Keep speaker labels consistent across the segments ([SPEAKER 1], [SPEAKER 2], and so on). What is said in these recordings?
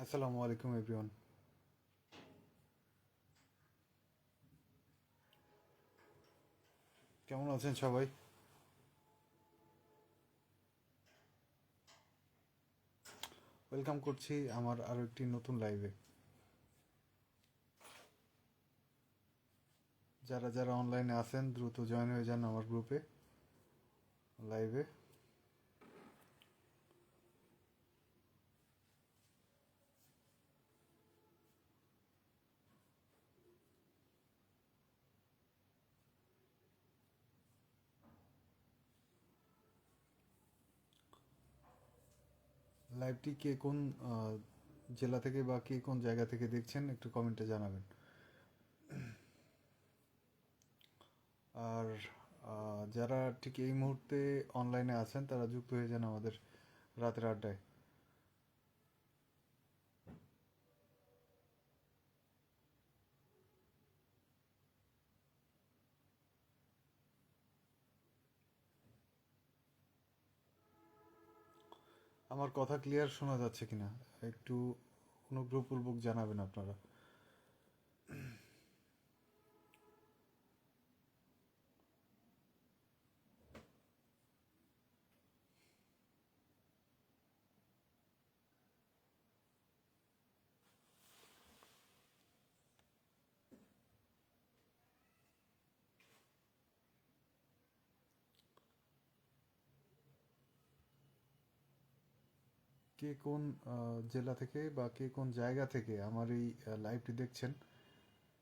[SPEAKER 1] আসসালামু আলাইকুম এভরিওয়ান কেমন আছেন সবাই? ওয়েলকাম করছি আমার আরও একটি নতুন লাইভে যারা যারা অনলাইনে আছেন, দ্রুত জয়েন হয়ে যান আমার গ্রুপে লাইভে লাইভটি কে কোন জেলা থেকে বা কে কোন জায়গা থেকে দেখছেন, একটু কমেন্টে জানাবেন। আর যারা ঠিক এই মুহূর্তে অনলাইনে আছেন, তারা যুক্ত হয়ে যান আমাদের রাতের আড্ডায়। আমার কথা ক্লিয়ার শোনা যাচ্ছে কিনা? একটু অনুগ্রহপূর্বক জানাবেন আপনারা। কে কোন জেলা থেকে বা কে কোন জায়গা থেকে আমার এই লাইভটি দেখছেন,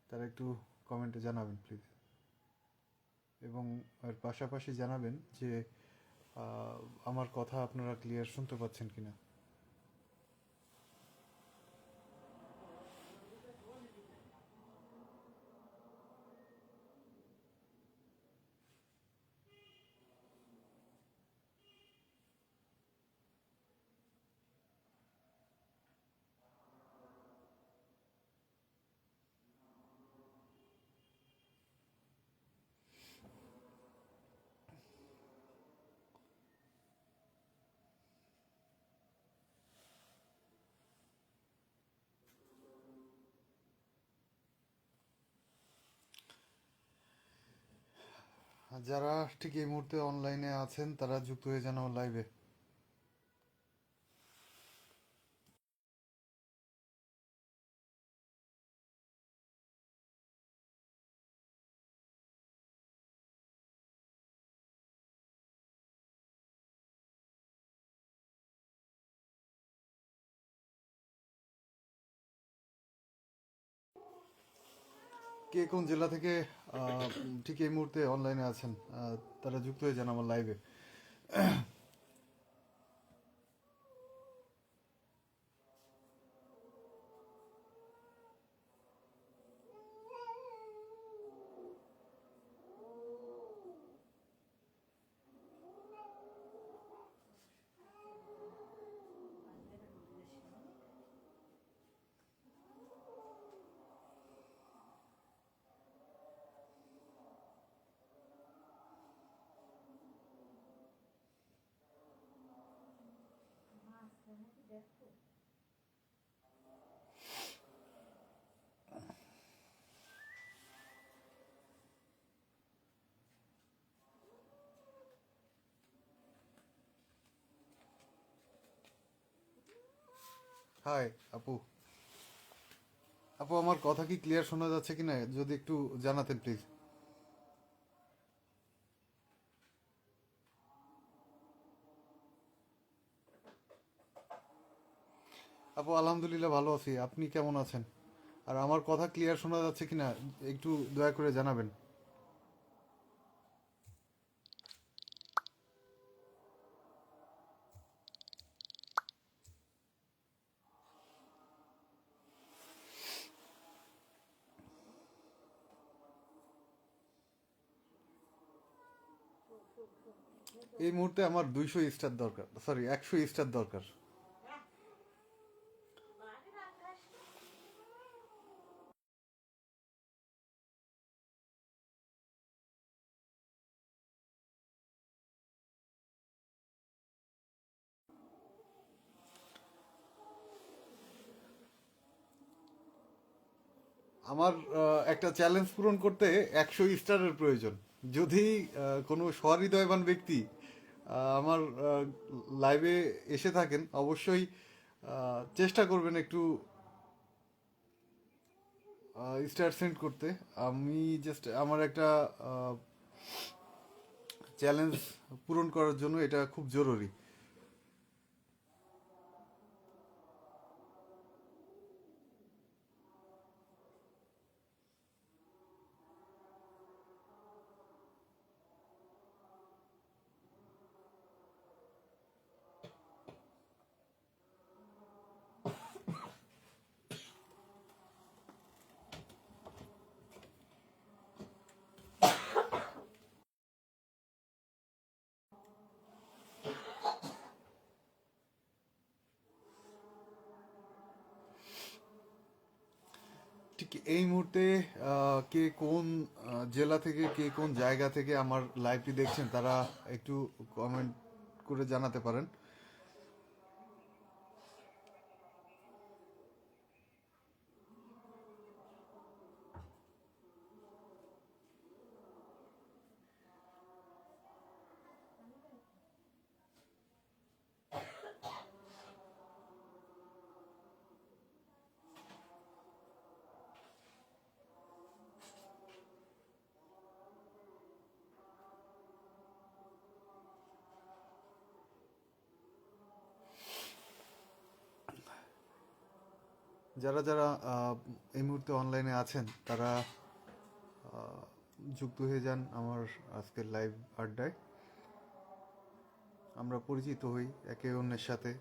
[SPEAKER 1] তারা একটু কমেন্টে জানাবেন প্লিজ এবং এর পাশাপাশি জানাবেন যে আমার কথা আপনারা ক্লিয়ার শুনতে পাচ্ছেন কিনা। যারা ঠিক এই মুহূর্তে অনলাইনে আছেন তারা যুক্ত হয়ে যান লাইভে কে কোন জেলা থেকে ঠিক এই মুহূর্তে অনলাইনে আছেন তারা যুক্ত হয়ে যান আমার লাইভে হাই, আপু। আপু, আমার কথা কি ক্লিয়ার শোনা যাচ্ছে কিনা? যদি একটু জানাতেন প্লিজ আপু, আলহামদুলিল্লাহ ভালো আছি। আপনি কেমন আছেন? আর আমার কথা ক্লিয়ার শোনা যাচ্ছে কিনা, একটু দয়া করে জানাবেন। এই মুহূর্তে আমার দুইশো স্টার দরকার। সরি একশো স্টার দরকার। আমার একটা চ্যালেঞ্জ পূরণ করতে একশো স্টারের প্রয়োজন। যদি কোনো সহৃদয়বান ব্যক্তি আমার লাইভে এসে থাকেন, অবশ্যই চেষ্টা করবেন একটু স্টার সেন্ড করতে। আমি জাস্ট আমার একটা চ্যালেঞ্জ পূরণ করার জন্য এটা খুব জরুরি। এই মুহূর্তে কে কোন জেলা থেকে, কে কোন জায়গা থেকে আমার লাইভটি দেখছেন, তারা একটু কমেন্ট করে জানাতে পারেন। যারা যারা এই মুহূর্তে অনলাইনে আছেন, তারা যুক্ত হয়ে যান আমার আজকের লাইভ আড্ডায়। আমরা পরিচিত হই একে অন্যের সাথে।